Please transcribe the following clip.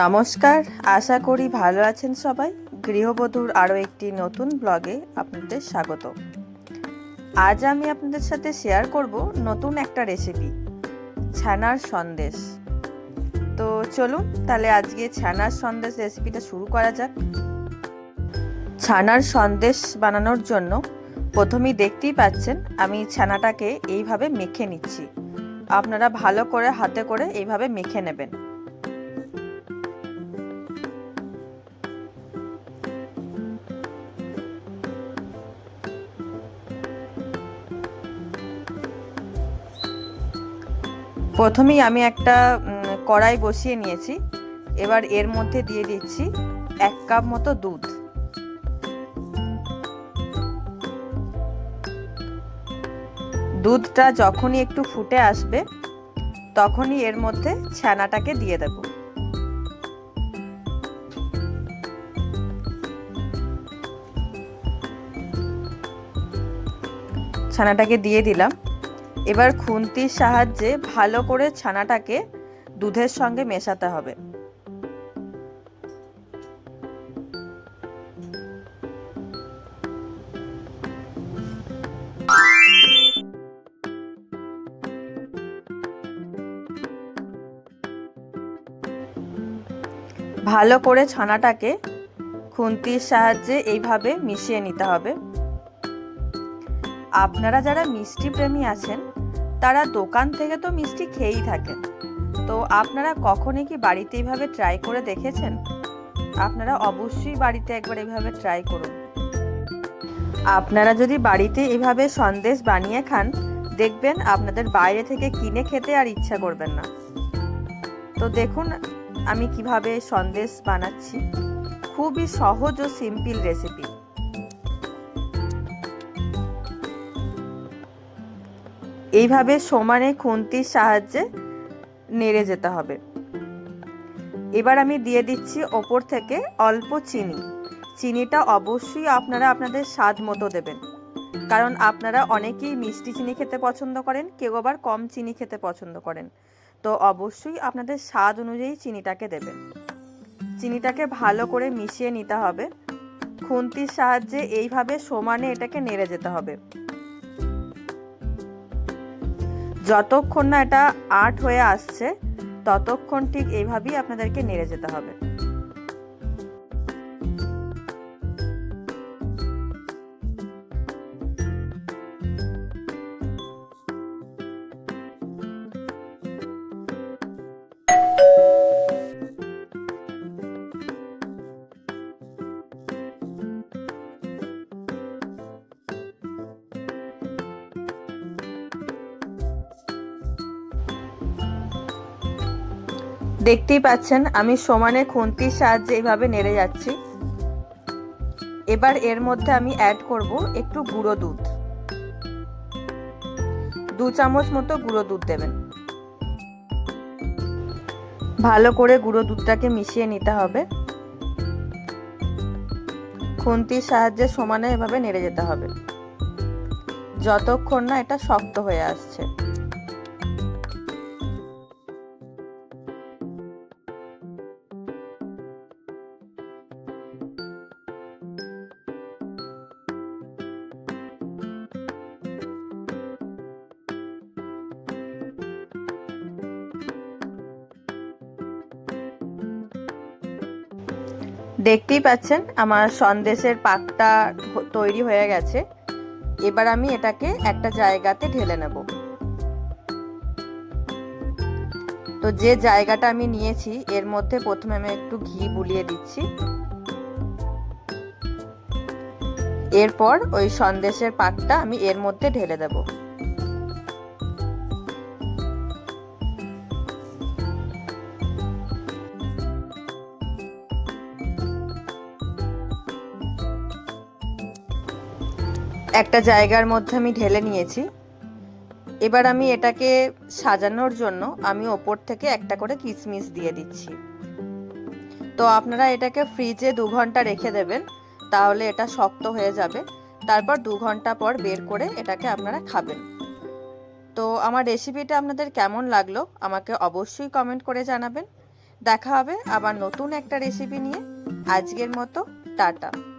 নমস্কার, আশা করি ভালো আছেন সবাই। গৃহবধূর আরও একটি নতুন ব্লগে আপনাদের স্বাগত। আজ আমি আপনাদের সাথে শেয়ার করব নতুন একটা রেসিপি ছানার সন্দেশ। তো চলুন, তাহলে আজকে ছানার সন্দেশ রেসিপিটা শুরু করা যাক। ছানার সন্দেশ বানানোর জন্য প্রথমেই দেখতেই পাচ্ছেন, আমি ছানাটাকে এইভাবে মেখে নিচ্ছি। আপনারা ভালো করে হাতে করে এইভাবে মেখে নেবেন। প্রথমেই আমি একটা কড়াই বসিয়ে নিয়েছি। এবার এর মধ্যে দিয়ে দিচ্ছি এক কাপ মতো দুধ। দুধটা যখনই একটু ফুটে আসবে, তখনই এর মধ্যে ছানাটাকে দিয়ে দেব। ছানাটাকে দিয়ে দিলাম। এবার খুন্তির সাহায্যে ভালো করে ছানাটাকে দুধের সঙ্গে মেশাতে হবে। ভালো করে ছানাটাকে খুন্তির সাহায্যে এইভাবে মিশিয়ে নিতে হবে। আপনারা যারা মিষ্টি প্রেমী আছেন তারা দোকান থেকে তো মিষ্টি খেয়েই থাকেন। তো আপনারা কখনই কি বাড়িতে এইভাবে ট্রাই করে দেখেছেন? আপনারা অবশ্যই বাড়িতে একবার এইভাবে ট্রাই করুন। আপনারা যদি বাড়িতে এভাবে সন্দেশ বানিয়ে খান, দেখবেন আপনাদের বাইরে থেকে কিনে খেতে আর ইচ্ছা করবেন না। তো দেখুন, আমি কীভাবে সন্দেশ বানাচ্ছি। খুবই সহজ ও সিম্পল রেসিপি এইভাবে সমানে খুন্তির সাহায্যে নেড়ে যেতে হবে। এবার আমি দিয়ে দিচ্ছি ওপর থেকে অল্প চিনি। চিনিটা অবশ্যই আপনারা আপনাদের স্বাদ মতো দেবেন। কারণ আপনারা অনেকেই মিষ্টি চিনি খেতে পছন্দ করেন, কেউ আবার কম চিনি খেতে পছন্দ করেন। তো অবশ্যই আপনাদের স্বাদ অনুযায়ী চিনিটাকে দেবেন। চিনিটাকে ভালো করে মিশিয়ে নিতে হবে। খুন্তির সাহায্যে এইভাবে সমানে এটাকে নেড়ে যেতে হবে। যতক্ষণ না এটা আর্ট হয়ে আসছে ততক্ষণ ঠিক এইভাবেই আপনাদেরকে নেড়ে যেতে হবে। দেখতেই পাচ্ছেন, আমি সমানে খুন্তির সাহায্যে এইভাবে নেড়ে যাচ্ছি। এবার এর মধ্যে আমি অ্যাড করব একটু গুঁড়ো দুধ। দু চামচ মতো গুঁড়ো দুধ দেবেন। ভালো করে গুঁড়ো দুধটাকে মিশিয়ে নিতে হবে। খুন্তির সাহায্যে সমানে এভাবে নেড়ে যেতে হবে। যতক্ষণ না এটা শক্ত হয়ে আসছে। দেখতেই পাচ্ছেন, আমার সন্দেশের পাকটা তৈরি হয়ে গেছে। এবার আমি এটাকে একটা জায়গাতে ঢেলে নেব। তো যে জায়গাটা আমি নিয়েছি, এর মধ্যে প্রথমে আমি একটু ঘি বুলিয়ে দিচ্ছি। এরপর ওই সন্দেশের পাকটা আমি এর মধ্যে ঢেলে দেবো। একটা জায়গার মধ্যে আমি ঢেলে নিয়েছি। এবার আমি এটাকে সাজানোর জন্য আমি ওপর থেকে একটা করে কিশমিশ দিয়ে দিচ্ছি। তো আপনারা এটাকে ফ্রিজে দু ঘণ্টা রেখে দেবেন, তাহলে এটা শক্ত হয়ে যাবে। তারপর দু ঘণ্টা পর বের করে এটাকে আপনারা খাবেন। তো আমার রেসিপিটা আপনাদের কেমন লাগল আমাকে অবশ্যই কমেন্ট করে জানাবেন। দেখা হবে আবার নতুন একটা রেসিপি নিয়ে। আজকের মতো, টাটা।